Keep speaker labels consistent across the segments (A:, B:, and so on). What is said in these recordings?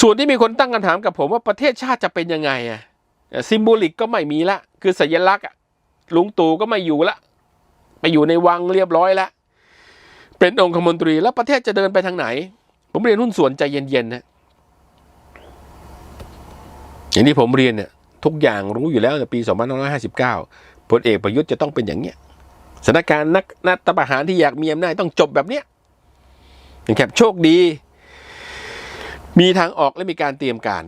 A: ส่วนที่มีคนตั้งคำถามกับผมว่าประเทศชาติจะเป็นยังไงอะซิมโบลิกก็ไม่มีละ คือสัญลักษณ์ลุงตู่ก็ไม่อยู่ละ ไปอยู่ในวังเรียบร้อยล้วเป็นองคมนตรีแล้วประเทศจะเดินไปทางไหน ผมเรียนหุ้นส่วนใจเย็นๆนะอย่างที่ผมเรียนเนี่ยทุกอย่างรู้อยู่แล้วในปี 2559พลเอกประยุทธ์จะต้องเป็นอย่างเนี้ยสถานการณ์นักนักประหารที่อยากมีอำนาจต้องจบแบบเนี้ยนะครับโชคดี มีทางออกและมีการเตรียมการ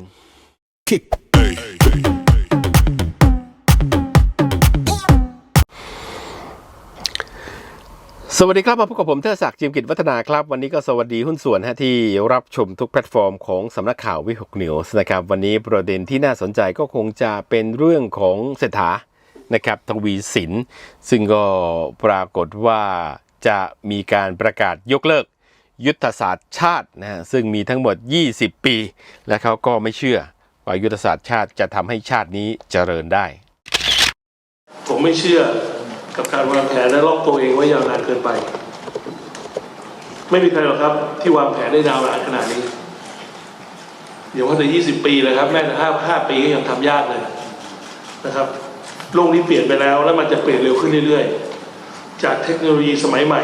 A: สวัสดีครับมาพบกับผมเทอศักดิ์จิมกิจวัฒนาครับ วันนี้ก็สวัสดีหุ้นส่วนฮะที่รับชมทุกแพลตฟอร์มของสำนักข่าววิหกนิวส์นะครับ วันนี้ประเด็นที่น่าสนใจก็คงจะเป็นเรื่องของเศรษฐานะครับทวีสิน ซึ่งก็ปรากฏว่าจะมีการประกาศยกเลิก ยุทธศาสตร์ชาตินะซึ่งมีทั้งหมด 20 ปี และเขาก็ไม่เชื่อว่ายุทธศาสตร์ชาติจะทำให้ชาตินี้เจริญได้
B: ผมไม่เชื่อกับการวางแผนและล็อกตัวเองไว้ยาวนานเกินไป ไม่มีใครหรอกครับ ที่วางแผนได้ยาวนานขนาดนี้อย่าว่าแต่20ปีเลยครับ แม้แต่5 5ปีก็ยังทำยากเลยนะครับ โลกนี้เปลี่ยนไปแล้ว แล้วมันจะเปลี่ยนเร็วขึ้นเรื่อยๆ จากเทคโนโลยีสมัยใหม่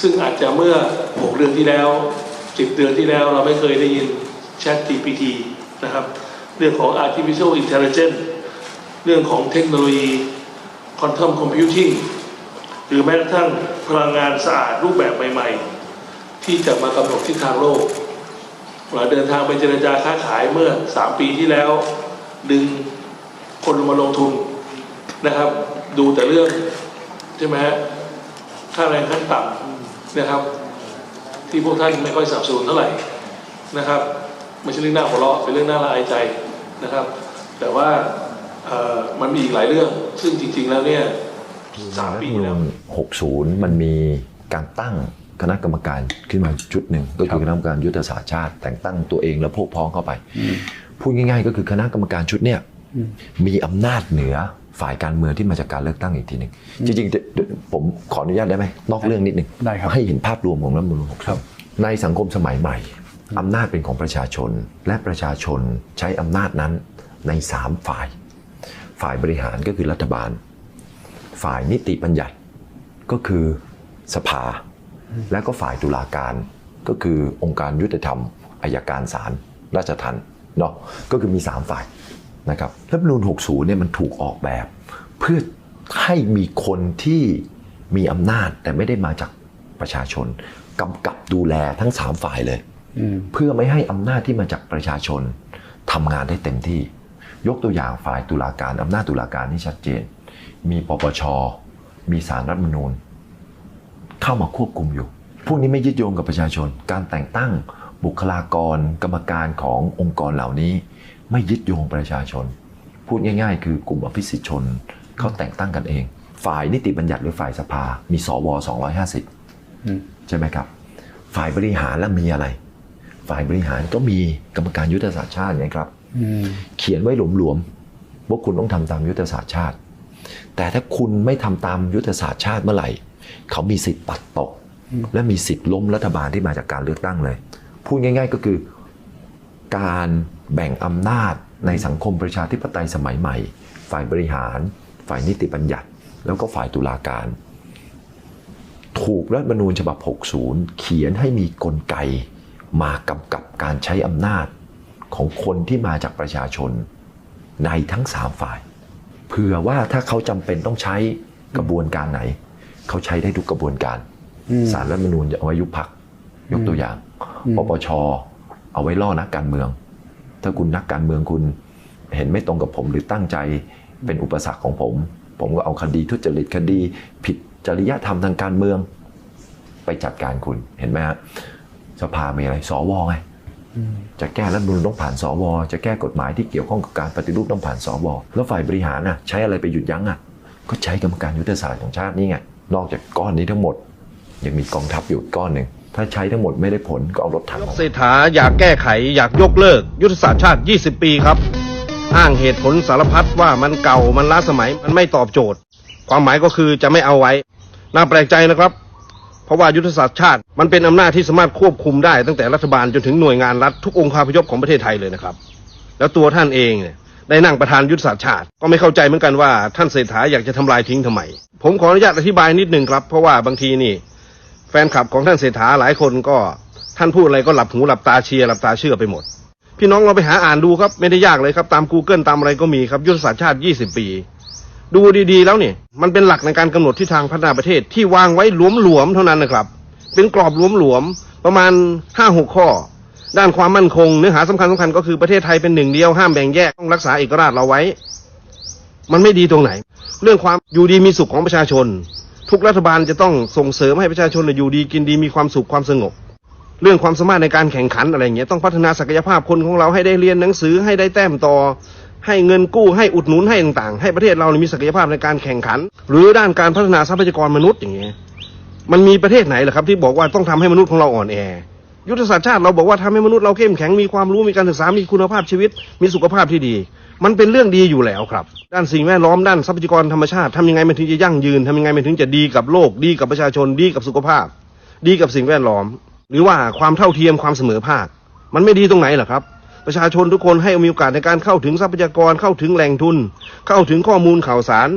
B: ซึ่งอาจจะเมื่อ 6 เดือนที่แล้ว 10 เดือนที่แล้วเราไม่เคยได้ยิน Chat GPT นะครับ เรื่องของ artificial intelligence เรื่องของเทคโนโลยี quantum computing หรือแม้กระทั่งพลังงานสะอาดรูปแบบใหม่ ๆ ที่จะมากำหนดทิศทางโลกเราเดินทางไปเจรจาค้าขายเมื่อ 3 ปีที่แล้ว ดึงคนมาลงทุนนะครับ ดูแต่เรื่อง ใช่ไหมฮะค่าแรงขั้นต่ำ นะครับ ที่พวกท่านไม่ค่อยสนับสนุนเท่าไหร่นะครับไม่ใช่เรื่องน่าหัวเราะเป็นเรื่องน่าละอายใจนะครับ แต่ว่าเอ่อมันมีอีกหลายเรื่อง ซึ่งจริง ๆ แล้วเนี่ยสามปีแล้ว
C: 60มันมีการตั้งคณะกรรมการขึ้นมาชุดหนึ่งก็คือคณะกรรมการยุทธศาสตร์ชาติ แต่งตั้งตัวเองและพวกพ้องเข้าไปพูดง่าย ๆ ก็คือคณะกรรมการชุดเนี้ยมีอำนาจเหนือ ฝ่ายการเมืองที่มาจากการเลือกตั้งอีกทีหนึ่งจริงๆเดี๋ยวเดี๋ยวผมขออนุญาตได้ไหมนอกเรื่องนิดหนึ่ง
D: ได้ครับ
C: ให้เห็นภาพรวมของรัฐธรรมนูญ60ในสังคมสมัยใหม่อำนาจเป็นของประชาชนและประชาชนใช้อำนาจนั้นในสามฝ่าย ฝ่ายบริหารก็คือรัฐบาล ฝ่ายนิติบัญญัติก็คือสภา และก็ฝ่ายตุลาการก็คือองค์การยุติธรรมอายการศาลราชทัณฑ์เนาะก็คือมี 3 ฝ่าย นะครับรัฐธรรมนูญ60เนี่ยมันถูกออกแบบ เพื่อให้มีคนที่มีอำนาจแต่ไม่ได้มาจากประชาชนกำกับดูแลทั้ง3ฝ่ายเลย
D: อืม
C: เพื่อไม่ให้อำนาจที่มาจากประชาชนทำงานได้เต็มที่ ยกตัวอย่างฝ่ายตุลาการอำนาจตุลาการที่ชัดเจน มีปปช มีสารรัฐธรรมนูญ เข้ามาควบคุมอยู่ พวกนี้ไม่ยึดโยงกับประชาชน การแต่งตั้งบุคลากร กรรมการขององค์กรเหล่านี้ ไม่ยึดโยงประชาชน พูดง่าย ๆ คือกลุ่มอภิสิทธิชนเขาแต่งตั้งกันเอง ฝ่ายนิติบัญญัติหรือฝ่ายสภา มีสว250
D: อืม
C: ใช่ไหมครับ ฝ่ายบริหารแล้วมีอะไร ฝ่ายบริหารก็มีกรรมการยุทธศาสตร์ชาติไงครับ
D: อืม
C: เขียนไว้หลวมๆว่าคุณต้องทำตามยุทธศาสตร์ชาติ แต่ถ้าคุณไม่ทำตามยุทธศาสตร์ชาติเมื่อไหร่ เขามีสิทธิ์ปัดตก และมีสิทธิ์ล้มรัฐบาลที่มาจากการเลือกตั้งเลย พูดง่าย ๆ ก็คือ การแบ่งอำนาจในสังคมประชาธิปไตยสมัยใหม่ ฝ่ายบริหาร ฝ่ายนิติบัญญัติ แล้วก็ฝ่ายตุลาการ ถูกรัฐธรรมนูญฉบับ 60 เขียนให้มีกลไกมากำกับการใช้อำนาจของคนที่มาจากประชาชนในทั้ง 3 ฝ่าย เผื่อว่าถ้าเขาจำเป็นต้องใช้กระบวนการไหน เขาใช้ได้ทุกกระบวนการ
D: อืม
C: สารรัฐธรรมนูญเอาไว้ยุบพักยกตัวอย่าง
D: อืม
C: ปปช เอาไว้ล่อนักการเมือง ถ้าคุณนักการเมืองคุณเห็นไม่ตรงกับผมหรือตั้งใจเป็นอุปสรรคของผม ผมก็เอาคดีทุจริตคดี ผิดจริยธรรมทางการเมือง ไปจัดการคุณเห็นไหมฮะสภามีอะไรสวไง
D: อืม
C: จะแก้รัฐมนูญต้องผ่านสวจะแก้กฎหมายที่เกี่ยวข้องกับการปฏิรูปต้องผ่านสวแล้วฝ่ายบริหารน่ะใช้อะไรไปหยุดยั้งอะก็ใช้กรรมการยุทธศาสตร์ของชาตินี่ไงนอกจากก้อนนี้ทั้งหมด ยังมีกองทัพอยู่ก้อนหนึ่ง ถ้าใช้ทั้งหมดไม่ได้ผลก็เอารถถังออก
E: เศรษฐาอยากแก้ไขอยากยกเลิก ยุทธศาสตร์ชาติ 20 ปีครับ อ้างเหตุผลสารพัดว่ามันเก่ามันล้าสมัยมันไม่ตอบโจทย์ ความหมายก็คือจะไม่เอาไว้ น่าแปลกใจนะครับ เพราะว่ายุทธศาสตร์ชาติ มันเป็นอำนาจที่สามารถควบคุมได้ตั้งแต่รัฐบาลจนถึงหน่วยงานรัฐทุกองค์คาพยพของประเทศไทยเลยนะครับ แล้วตัวท่านเองเนี่ยได้นั่งประธานยุทธศาสตร์ชาติ ก็ไม่เข้าใจเหมือนกันว่าท่านเศรษฐาอยากจะทำลายทิ้งทำไม ผมขออนุญาตอธิบายนิดหนึ่งครับ เพราะว่าบางทีนี่ แฟนคลับของท่านเศรษฐาหลายคนก็ท่านพูดอะไรก็หลับหูหลับตาเชียร์หลับตาเชื่อไปหมด พี่น้องเราไปหาอ่านดูครับไม่ได้ยากเลยครับตาม Google ตามอะไรก็มีครับยุทธศาสตร์ชาติ 20 ปี ดูดีๆแล้วเนี่ยมันเป็นหลักในการกำหนดทิศทางพัฒนาประเทศที่วางไว้หลวมๆเท่านั้นนะครับ เป็นกรอบหลวมๆประมาณ5-6ข้อ ด้านความมั่นคงเนื้อหาสำคัญสำคัญก็คือประเทศไทยเป็นหนึ่งเดียวห้ามแบ่งแยกต้องรักษาเอกราชเราไว้ มันไม่ดีตรงไหน เรื่องความอยู่ดีมีสุขของประชาชน ทุกรัฐบาลจะต้องส่งเสริมให้ประชาชนอยู่ดีกินดีมีความสุขความสงบ เรื่องความสามารถในการแข่งขันอะไรเงี้ยต้องพัฒนาศักยภาพคนของเราให้ได้เรียนหนังสือให้ได้แต้มต่อ ให้เงินกู้ให้อุดหนุนให้ต่างๆ ให้ประเทศเรามีศักยภาพในการแข่งขัน หรือด้านการพัฒนาทรัพยากรมนุษย์อย่างเงี้ยมันมีประเทศไหนเหรอครับที่บอกว่าต้องทำให้มนุษย์ของเราอ่อนแอ ยุทธศาสตร์ชาติเราบอกว่าทำให้มนุษย์เราเข้มแข็งมีความรู้มีการศึกษามีคุณภาพชีวิต มีสุขภาพที่ดี มันเป็นเรื่องดีอยู่แล้วครับ ด้านสิ่งแวดล้อมด้านทรัพยากรธรรมชาติทำยังไงมันถึงจะยั่งยืนทำยังไงมันถึงจะดีกับโลก ดีกับประชาชน ดีกับสุขภาพ ดีกับสิ่งแวดล้อม หรือว่าความเท่าเทียมความเสมอภาค มันไม่ดีตรงไหนหรอครับ ประชาชนทุกคนให้มีโอกาสในการเข้าถึงทรัพยากรเข้าถึงแหล่งทุน เข้าถึงข้อมูลข่าวสาร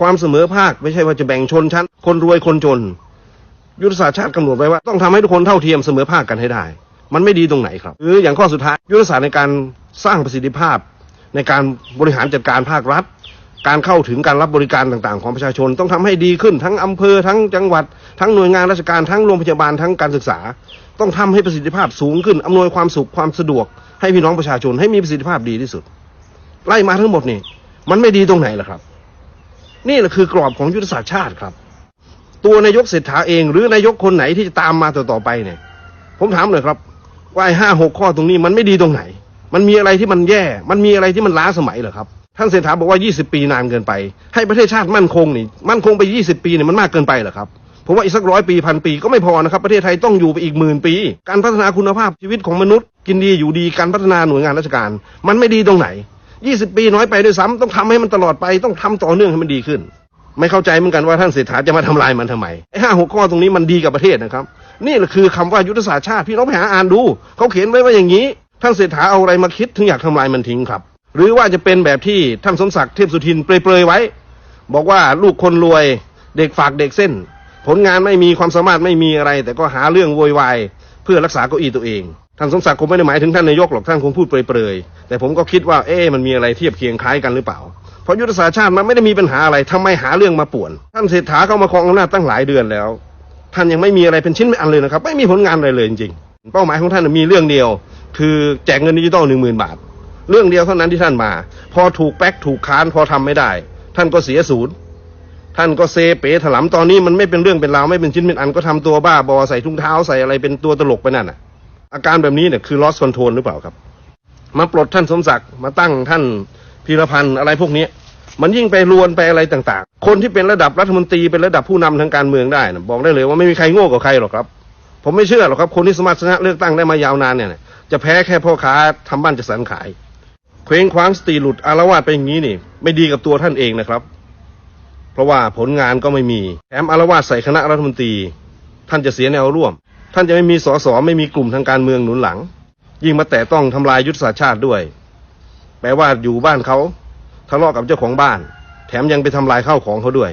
E: ความเสมอภาค ไม่ใช่ว่าจะแบ่งชนชั้น คนรวยคนจน ยุทธศาสตร์ชาติกำหนดไว้ว่าต้องทำให้ทุกคนเท่าเทียมเสมอภาคกันให้ได้ มันไม่ดีตรงไหนครับหรืออย่างข้อสุดท้ายยุทธศาสตร์ในการสร้างประสิทธิภาพ ในการบริหารจัดการภาครัฐ การเข้าถึงการรับบริการต่างๆ ของประชาชน ต้องทำให้ดีขึ้นทั้งอำเภอทั้งจังหวัด ทั้งหน่วยงานราชการทั้งโรงพยาบาลทั้งการศึกษา ต้องทำให้ประสิทธิภาพสูงขึ้นอำนวยความสุขความสะดวก ให้พี่น้องประชาชนให้มีประสิทธิภาพดีที่สุดไล่มาทั้งหมดนี่มันไม่ดีตรงไหนล่ะครับ นี่แหละคือกรอบของยุทธศาสตร์ชาติครับ ตัวนายกเศรษฐาเอง หรือนายกคนไหนที่จะตามมาต่อๆไปเนี่ย ผมถามหน่อยครับ ว่าไอ้ห้าหกข้อตรงนี้มันไม่ดีตรงไหน มันมีอะไรที่มันแย่ มันมีอะไรที่มันล้าสมัยเหรอครับ ท่านเศรษฐาบอกว่า 20 ปีนานเกินไป ให้ประเทศชาติมั่นคงนี่ มั่นคงไป 20 ปีเนี่ยมันมากเกินไปเหรอครับผมว่าอีกสักร้อยปีพันปีก็ไม่พอนะครับประเทศไทยต้องอยู่ไปอีกหมื่นปี การพัฒนาคุณภาพชีวิตของมนุษย์ กินดีอยู่ดีการพัฒนาหน่วยงานราชการ มันไม่ดีตรงไหน 20 ปีน้อยไปด้วยซ้ำต้องทำให้มันตลอดไปต้องทำต่อเนื่องให้มันดีขึ้น ไม่เข้าใจเหมือนกันว่าท่านเศรษฐาจะมาทำลายมันทำไมไอ้ห้าหกข้อตรงนี้มันดีกับประเทศนะครับ นี่แหละคือคำว่ายุทธศาสตร์ชาติพี่น้องไปหาอ่านดูเขาเขียนไว้ว่าอย่างนี้ ท่านเศรษฐาเอาอะไรมาคิดถึงอยากทำลายมันทิ้งครับ หรือว่าจะเป็นแบบที่ท่านสมศักดิ์เทพสุทินเปรยๆไว้ บอกว่าลูกคนรวยเด็กฝากเด็กเส้น ผลงานไม่มีความสามารถไม่มีอะไร แต่ก็หาเรื่องโวยวายเพื่อรักษาเก้าอี้ตัวเองท่านสมศักดิ์คงไม่ได้หมายถึงท่านนายกหรอกท่านคงพูดเปรยๆแต่ผมก็คิดว่าเอ๊ะมันมีอะไรเทียบเคียงคล้ายกันหรือเปล่า ราะยุทธศาสตร์ชาติมันไม่ได้มีปัญหาอะไรทำไมหาเรื่องมาป่วน ท่านเศรษฐาเข้ามาครองอำนาจตั้งหลายเดือนแล้ว ท่านยังไม่มีอะไรเป็นชิ้นเป็นอันเลยนะครับ ไม่มีผลงานอะไรเลยจริงๆ เป้าหมายของท่านมีเรื่องเดียว คือแจกเงินดิจิตอลหนึ่งหมื่นบาท เรื่องเดียวเท่านั้นที่ท่านมา พอถูกแป๊กถูกค้านพอทำไม่ได้ ท่านก็เสียศูนย์ท่านก็เซเป๋ถลำตอนนี้มันไม่เป็นเรื่องเป็นราวไม่เป็นชิ้นเป็นอันก็ทำตัวบ้าบอใส่ถุงเท้าใส่อะไรเป็นตัวตลกไปนั่นน่ะ อาการแบบนี้เนี่ยคือ loss control หรือเปล่าครับ มาปลดท่านสมศักดิ์มาตั้งท่านพีรพันธ์อะไรพวกนี้ มันยิ่งไปรวนไปอะไรต่างๆ คนที่เป็นระดับรัฐมนตรีเป็นระดับผู้นำทางการเมืองได้นะบอกได้เลยว่าไม่มีใครโง่กว่าใครหรอกครับ ผมไม่เชื่อหรอกครับ คนที่สามารถชนะเลือกตั้งได้มายาวนานเนี่ยจะแพ้แค่พ่อค้าทำบ้านจะสันขาย เคว้งคว้างสติหลุดอารวาสไปอย่างนี้นี่ ไม่ดีกับตัวท่านเองนะครับ เพราะว่าผลงานก็ไม่มีแถมอารวาสใส่คณะรัฐมนตรี ท่านจะเสียแนวร่วม ท่านจะไม่มีสสไม่มีกลุ่มทางการเมืองหนุนหลัง ยิ่งมาแต่ต้องทำลายยุทธศาสตร์ชาติด้วย แปลว่าอยู่บ้านเขา ทะเลาะกับเจ้าของบ้าน แถมยังไปทำลายข้าวของเขาด้วย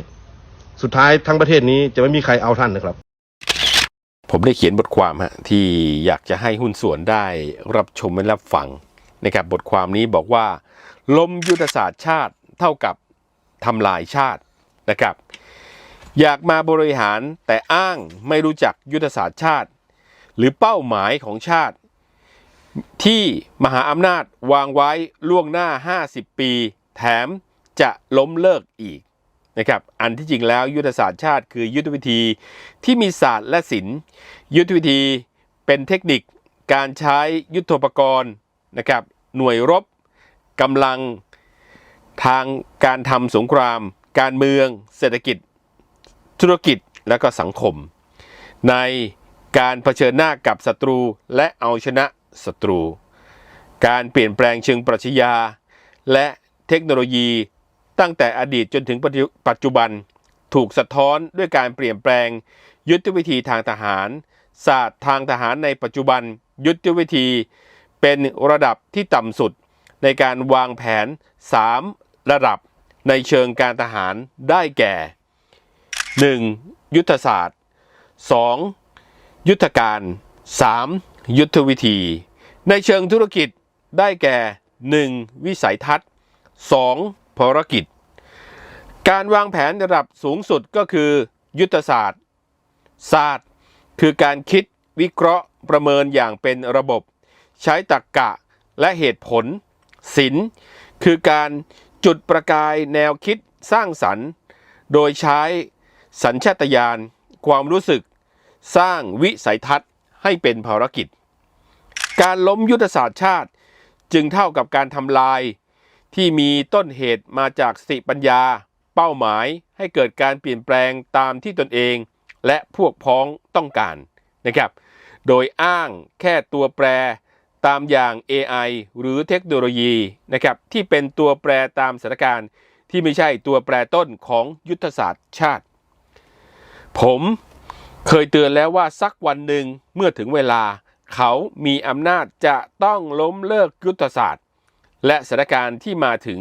E: สุดท้ายทั้งประเทศนี้จะไม่มีใครเอาท่านนะครับ
A: ผมได้เขียนบทความฮะที่อยากจะให้หุ้นส่วนได้รับชมและรับฟังนะครับบทความนี้บอกว่า ลมยุทธศาสตร์ชาติเท่ากับทำลายชาตินะครับ อยากมาบริหารแต่อ้างไม่รู้จักยุทธศาสตร์ชาติ หรือเป้าหมายของชาติ ที่มหาอำนาจวางไว้ล่วงหน้า 50 ปี แถมจะล้มเลิกอีกนะครับ อันที่จริงแล้วยุทธศาสตร์ชาติคือยุทธวิธีที่มีศาสตร์และศิลป์ยุทธวิธีเป็นเทคนิคการใช้ยุทธปกรณ์นะครับ หน่วยรบกำลังทางการทำสงคราม การเมือง เศรษฐกิจ ธุรกิจและก็สังคม ในการเผชิญหน้ากับศัตรูและเอาชนะศัตรู การเปลี่ยนแปลงเชิงปรัชญาและ เทคโนโลยี ตั้งแต่อดีตจนถึงปัจจุบัน ถูกสะท้อนด้วยการเปลี่ยนแปลง ยุทธวิธีทางทหาร ศาสตร์ทางทหารในปัจจุบัน ยุทธวิธี เป็นระดับที่ต่ำสุด ในการวางแผน 3 ระดับในเชิงการทหารได้แก่ 1. ยุทธศาสตร์ 2. ยุทธการ 3. ยุทธวิธี ในเชิงธุรกิจได้แก่ 1. วิสัยทัศน์ 2. ภารกิจ การวางแผนระดับสูงสุดก็คือ ยุทธศาสตร์ ศาสตร์ คือการคิดวิเคราะห์ประเมินอย่างเป็นระบบ ใช้ตรรกกะและเหตุผล ศิลป์คือการจุดประกายแนวคิดสร้างสรรค์ โดยใช้สัญชาตญาณความรู้สึก สร้างวิสัยทัศน์ให้เป็นภารกิจ การล้มยุทธศาสตร์ชาติ จึงเท่ากับการทำลาย ที่มีต้นเหตุมาจากสติปัญญา เป้าหมายให้เกิดการเปลี่ยนแปลงตามที่ตนเอง และพวกพ้องต้องการนะครับ โดยอ้างแค่ตัวแปรตามอย่าง AI หรือเทคโนโลยีนะครับที่เป็นตัวแปรตามสถานการณ์ที่ไม่ใช่ตัวแปรต้นของยุทธศาสตร์ชาติ ผมเคยเตือนแล้วว่าสักวันหนึ่งเมื่อถึงเวลา เขามีอำนาจจะต้องล้มเลิกยุทธศาสตร์ และสถานการณ์ที่มาถึง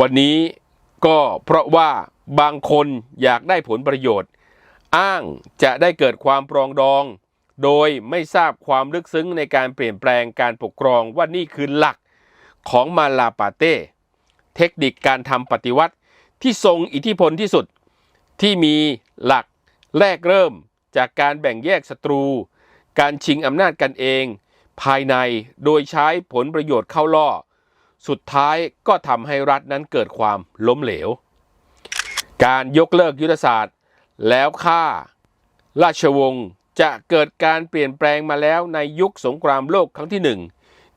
A: วันนี้ก็เพราะว่าบางคนอยากได้ผลประโยชน์ อ้างจะได้เกิดความปรองดอง โดยไม่ทราบความลึกซึ้งในการเปลี่ยนแปลงการปกครองว่านี่คือหลักของมาลาปาเต้เทคนิคการทำปฏิวัติที่ทรงอิทธิพลที่สุด ที่มีหลักแรกเริ่มจากการแบ่งแยกศัตรู การชิงอำนาจกันเอง ภายในโดยใช้ผลประโยชน์เข้าล่อ สุดท้ายก็ทำให้รัฐนั้นเกิดความล้มเหลว การยกเลิกยุทธศาสตร์ แล้วฆ่า ราชวงศ์จะเกิดการเปลี่ยนแปลงมาแล้วในยุคสงครามโลกครั้งที่หนึ่ง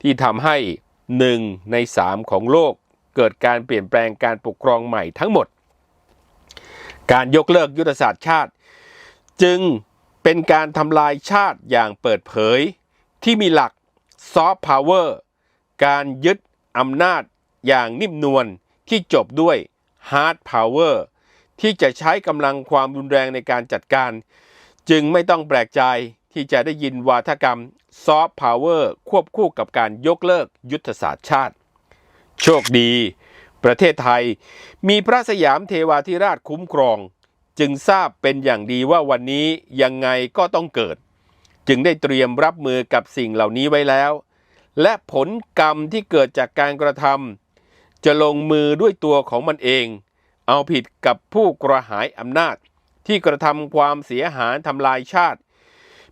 A: ที่ทำให้หนึ่งในสามของโลก เกิดการเปลี่ยนแปลงการปกครองใหม่ทั้งหมด การยกเลิกยุทธศาสตร์ชาติ จึงเป็นการทำลายชาติอย่างเปิดเผย ที่มีหลักซอฟต์พาวเวอร์การยึด อำนาจอย่างนิ่มนวลที่จบด้วยฮาร์ดพาวเวอร์ที่จะใช้กำลังความรุนแรงในการจัดการ จึงไม่ต้องแปลกใจที่จะได้ยินวาทกรรมซอฟต์พาวเวอร์ควบคู่กับการยกเลิกยุทธศาสตร์ชาติ โชคดี ประเทศไทยมีพระสยามเทวาธิราชคุ้มครอง จึงทราบเป็นอย่างดีว่าวันนี้ยังไงก็ต้องเกิด จึงได้เตรียมรับมือกับสิ่งเหล่านี้ไว้แล้ว และผลกรรมที่เกิดจากการกระทำจะลงมือด้วยตัวของมันเอง เอาผิดกับผู้กระหายอำนาจ ที่กระทำความเสียหายทำลายชาติ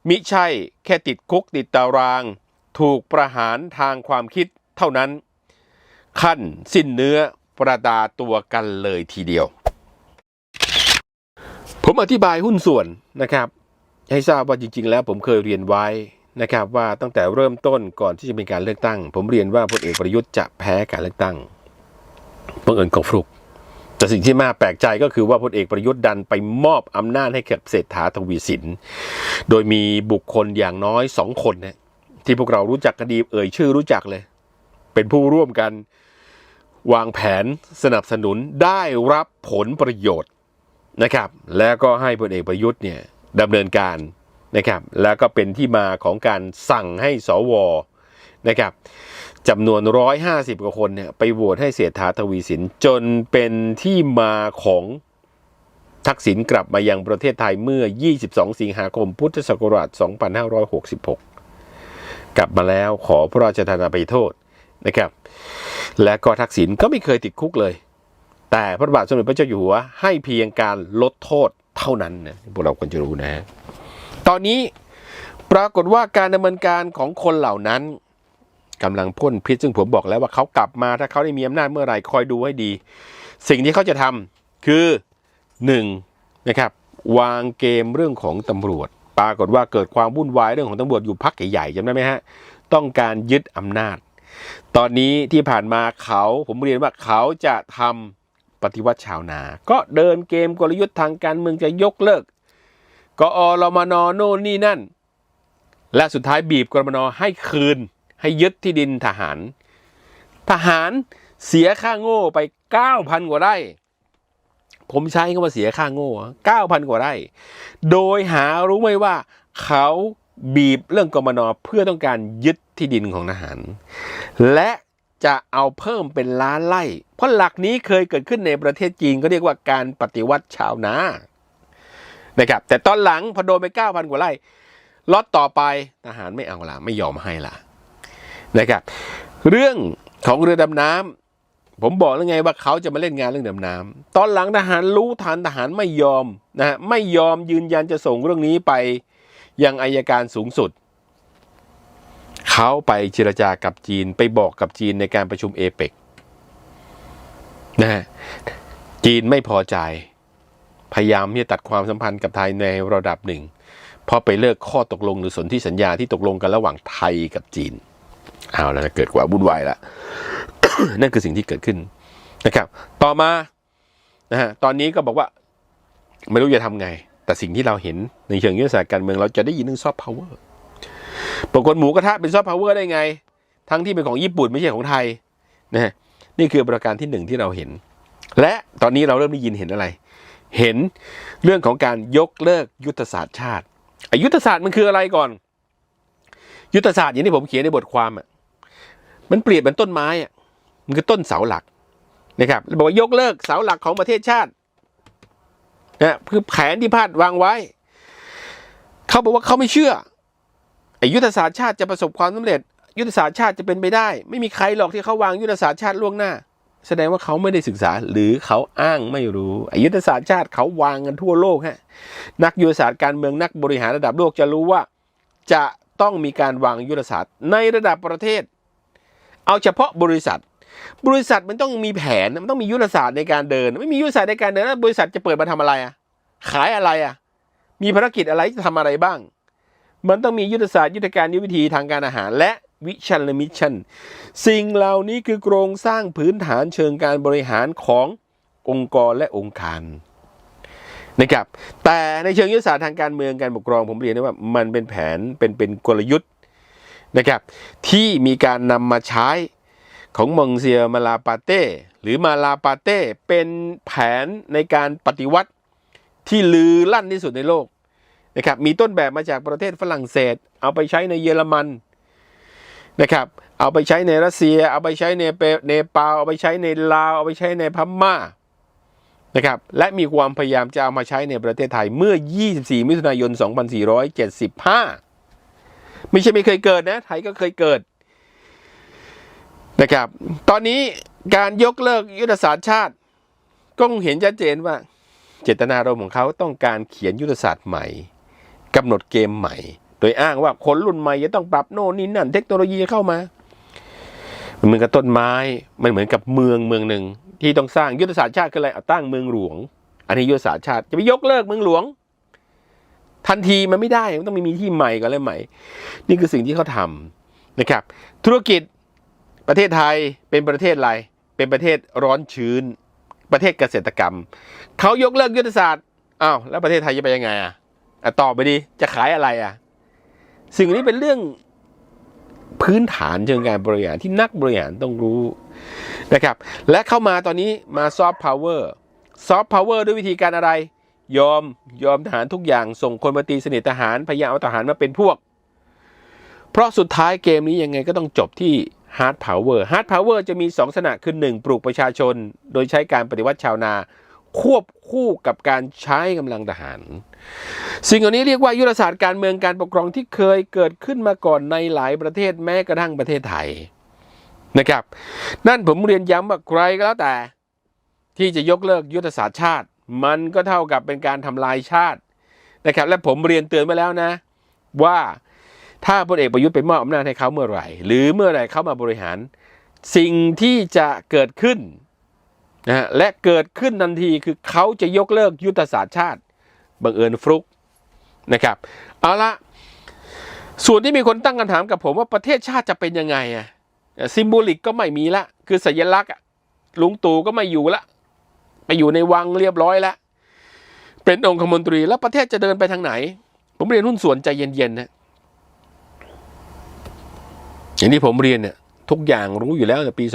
A: มิใช่แค่ติดคุกติดตาราง ถูกประหารทางความคิดเท่านั้น ขั้นสิ้นเนื้อประดาตัวกันเลยทีเดียว ผมอธิบายหุ้นส่วนนะครับ ให้ทราบว่าจริง ๆ แล้วผมเคยเรียนไว้ นะครับว่าตั้งแต่เริ่มต้นก่อนที่จะมีการเลือกตั้ง ผมเรียนว่าพลเอกประยุทธ์จะแพ้การเลือกตั้งบังเอิญก็ฟลุกแต่สิ่งที่น่าแปลกใจก็คือว่าพลเอกประยุทธ์ดันไปมอบอำนาจให้กับเศรษฐาทวีสิน โดยมีบุคคลอย่างน้อยสองคนเนี่ยที่พวกเรารู้จักกันดีเอ่ยชื่อรู้จักเลย เป็นผู้ร่วมกันวางแผนสนับสนุนได้รับผลประโยชน์นะครับ แล้วก็ให้พลเอกประยุทธ์เนี่ยดำเนินการ นะครับแล้วก็เป็นที่มาของการสั่งให้สวนะครับจำนวน 150 กว่าคนเนี่ยไปโหวตให้เสียฐาทวีสิน จนเป็นที่มาของทักษิณกลับมายังประเทศไทยเมื่อ 22 สิงหาคมพุทธศักราช 2566 กลับมาแล้วขอพระราชทานอภัยโทษนะครับ และก็ทักษิณก็ไม่เคยติดคุกเลย แต่พระบาทสมเด็จพระเจ้าอยู่หัวให้เพียงการลดโทษเท่านั้นนะพวกเราควรจะรู้นะ ตอนนี้ปรากฏว่าการดำเนินการของคนเหล่านั้นกำลังพ่นพิษซึ่งผมบอกแล้วว่าเขากลับมาถ้าเขาได้มีอำนาจเมื่อไหร่คอยดูให้ดี สิ่งที่เขาจะทำคือหนึ่งนะครับวางเกมเรื่องของตำรวจ ปรากฏว่าเกิดความวุ่นวายเรื่องของตำรวจอยู่พักใหญ่ๆจำได้ไหมฮะต้องการยึดอำนาจ ตอนนี้ที่ผ่านมาเขาผมเรียนว่าเขาจะทำปฏิวัติชาวนา ก็เดินเกมกลยุทธ์ทางการเมืองจะยกเลิก กอรมนโน่นนี่นั่น และสุดท้ายบีบกรมนให้คืน ให้ยึดที่ดินทหาร ทหารเสียค่าโง่ไป9,000กว่าไร่ ผมใช้คำว่าเสียค่าโง่เก้าพันกว่าไร่ โดยหารู้ไหมว่า เขาบีบเรื่องกรมนเพื่อต้องการยึดที่ดินของทหาร และจะเอาเพิ่มเป็นล้านไร่ เพราะหลักนี้เคยเกิดขึ้นในประเทศจีนก็เรียกว่าการปฏิวัติชาวนา นะครับแต่ตอนหลังพอโดนไปเก้าพันกว่าไร่ล็อตต่อไปทหารไม่เอาละไม่ยอมให้ละนะครับเรื่องของเรือดำน้ำผมบอกแล้วไงว่าเขาจะมาเล่นงานเรื่องดำน้ำตอนหลังทหารรู้ทันทหารไม่ยอมนะฮะไม่ยอมยืนยันจะส่งเรื่องนี้ไปยังอายการสูงสุด เขาไปเจรจากับจีนไปบอกกับจีนในการประชุมเอเปกนะฮะจีนไม่พอใจ พยายามที่จะตัดความสัมพันธ์กับไทยในระดับหนึ่ง เพราะไปเลิกข้อตกลงหรือสนธิสัญญาที่ตกลงกันระหว่างไทยกับจีนเอาแล้วนะเกิดความวุ่นวายแล้วนั่นคือสิ่งที่เกิดขึ้นนะครับ ต่อมานะฮะตอนนี้ก็บอกว่าไม่รู้จะทำไง แต่สิ่งที่เราเห็นในเชิงยุทธศาสตร์การเมืองเราจะได้ยินเรื่องซอฟต์พาวเวอร์ปรากฏหมูกระทะเป็นซอฟต์พาวเวอร์ได้ไง ทั้งที่เป็นของญี่ปุ่นไม่ใช่ของไทยนะฮะนี่คือประการที่หนึ่งที่เราเห็น และตอนนี้เราเริ่มได้ยินเห็นอะไร เห็นเรื่องของการยกเลิกยุทธศาสตร์ชาติอายุทธศาสตร์มันคืออะไรก่อน ยุทธศาสตร์อย่างที่ผมเขียนในบทความอะมันเปรียบเป็นต้นไม้อะมันคือต้นเสาหลักนะครับบอกว่ายกเลิกเสาหลักของประเทศชาตินะคือแผนที่พาดวางไว้ เขาบอกว่าเขาไม่เชื่อไอ้ยุทธศาสตร์ชาติจะประสบความสำเร็จ ยุทธศาสตร์ชาติจะเป็นไปได้ ไม่มีใครหรอกที่เขาวางยุทธศาสตร์ชาติล่วงหน้า แสดงว่าเขาไม่ได้ศึกษาหรือเขาอ้างไม่รู้อยุทธศาสตร์ชาติเขาวางกันทั่วโลกฮะนักยุทธศาสตร์การเมืองนักบริหารระดับโลกจะรู้ว่าจะต้องมีการวางยุทธศาสตร์ในระดับประเทศ เอาเฉพาะบริษัท บริษัทมันต้องมีแผนมันต้องมียุทธศาสตร์ในการเดิน ไม่มียุทธศาสตร์ในการเดินแล้วบริษัทจะเปิดมาทำอะไรอะขายอะไรอะมีภารกิจอะไรจะทำอะไรบ้าง มันต้องมียุทธศาสตร์ยุทธการยุทธวิธีทางการอาหารและ วิชันและมิชชั่นสิ่งเหล่านี้คือโครงสร้างพื้นฐานเชิงการบริหารขององค์กรและองค์การนะครับแต่ในเชิงยุทธศาสตร์ทางการเมืองการปกครองผมเรียนได้ว่ามันเป็นแผนเป็นเป็นกลยุทธ์นะครับที่มีการนำมาใช้ของมองเซียมาลาปาเต้หรือมาลาปาเต้เป็นแผนในการปฏิวัติที่ลือลั่นที่สุดในโลกนะครับมีต้นแบบมาจากประเทศฝรั่งเศส เอาไปใช้ในเยอรมัน นะครับ เอาไปใช้ในรัสเซีย เอาไปใช้ในเปเนปาลเอาไปใช้ในลาว เอาไปใช้ในพม่านะครับ และมีความพยายามจะเอามาใช้ในประเทศไทยเมื่อ 24 มิถุนายน 2475 ไม่ใช่ไม่เคยเกิดนะ ไทยก็เคยเกิดนะครับ ตอนนี้การยกเลิกยุทธศาสตร์ชาติ ก็เห็นชัดเจนว่า เจตนารมณ์ของเขาต้องการเขียนยุทธศาสตร์ใหม่กำหนดเกมใหม่ โดยอ้างว่าคนรุ่นใหม่จะต้องปรับโน่นนี่นั่น เทคโนโลยีเข้ามา มันเหมือนกับต้นไม้ มันเหมือนกับเมืองเมืองหนึ่ง ที่ต้องสร้างยุทธศาสตร์ชาติคืออะไรเอาตั้งเมืองหลวง อันนี้ยุทธศาสตร์ชาติจะไปยกเลิกเมืองหลวง ทันทีมันไม่ได้มันต้องมีที่ใหม่ก่อนเลยใหม่ นี่คือสิ่งที่เขาทำนะครับ ธุรกิจประเทศไทยเป็นประเทศอะไรเป็นประเทศร้อนชื้น ประเทศเกษตรกรรมเขายกเลิกยุทธศาสตร์อ้าวแล้วประเทศไทยจะไปยังไงอะอะตอบไปดิจะขายอะไรอะ สิ่งนี้เป็นเรื่องพื้นฐานเชิงการบริหารที่นักบริหารต้องรู้นะครับ และเข้ามาตอนนี้มาซอฟต์พาวเวอร์ซอฟต์พาวเวอร์ด้วยวิธีการอะไร ยอมยอมทหารทุกอย่างส่งคนมาตีสนิททหารพยายามเอาทหารมาเป็นพวก เพราะสุดท้ายเกมนี้ยังไงก็ต้องจบที่ฮาร์ดพาวเวอร์ฮาร์ดพาวเวอร์จะมี2ลักษณะคือ 1 ปลูกประชาชน โดยใช้การปฏิวัติชาวนา ควบคู่กับการใช้กำลังทหาร สิ่งเหล่านี้เรียกว่ายุทธศาสตร์การเมืองการปกครองที่เคยเกิดขึ้นมาก่อนในหลายประเทศแม้กระทั่งประเทศไทยนะครับ นั่นผมเรียนย้ำว่าใครก็แล้วแต่ ที่จะยกเลิกยุทธศาสตร์ชาติ มันก็เท่ากับเป็นการทำลายชาตินะครับ และผมเรียนเตือนไปแล้วนะ ว่าถ้าพลเอกประยุทธ์ไปมอบอำนาจให้เขาเมื่อไหร่ หรือเมื่อไหร่เขามาบริหาร สิ่งที่จะเกิดขึ้น นะฮะและเกิดขึ้นทันทีคือเขาจะยกเลิกยุทธศาสตร์ชาติบังเอิญฟลุกนะครับเอาละส่วนที่มีคนตั้งคำถามกับผมว่าประเทศชาติจะเป็นยังไงอะซิมโบลิกก็ไม่มีละ คือสัญลักษณ์ลุงตู่ก็ไม่อยู่ละ ไปอยู่ในวังเรียบร้อยแล้วเป็นองคมนตรีแล้วประเทศจะเดินไปทางไหน ผมเรียนหุ้นส่วนใจเย็นๆนะอย่างที่ผมเรียนเนี่ยทุกอย่างรู้อยู่แล้วในปี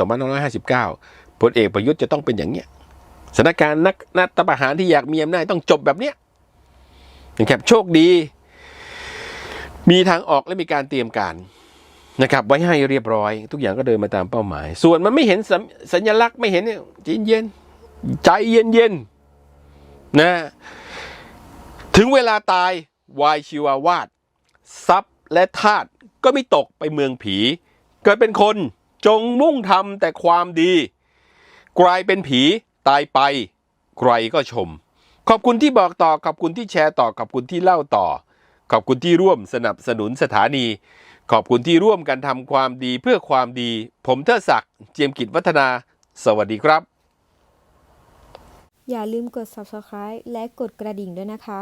A: 2559 ลเอกประยุทธ์จะต้องเป็นอย่างเนี้ยสถานการณ์นักนัตประหารที่อยากมีอำนาจต้องจบแบบเนี้ยนะครับโชคดี มีทางออกและมีการเตรียมการนะครับ ไว้ให้เรียบร้อย ทุกอย่างก็เดินมาตามเป้าหมาย ส่วนมันไม่เห็นสัญสัญลักษณ์ไม่เห็นเนี่ยใจเย็นใจเย็นเย็นๆนะถึงเวลาตายวายชิวาวาดทรัพย์และทาตก็ไม่ตกไปเมืองผี เกิดเป็นคนจงมุ่งทำแต่ความดี กลายเป็นผีตายไปใครก็ชม ขอบคุณที่บอกต่อ ขอบคุณที่แชร์ต่อ ขอบคุณที่เล่าต่อ ขอบคุณที่ร่วมสนับสนุนสถานี ขอบคุณที่ร่วมกันทำความดีเพื่อความดี ผมเทิดศักดิ์เจียมกิจวัฒนา สวัสดีครับ
D: อย่าลืมกด subscribe และกดกระดิ่งด้วยนะคะ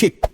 D: kick.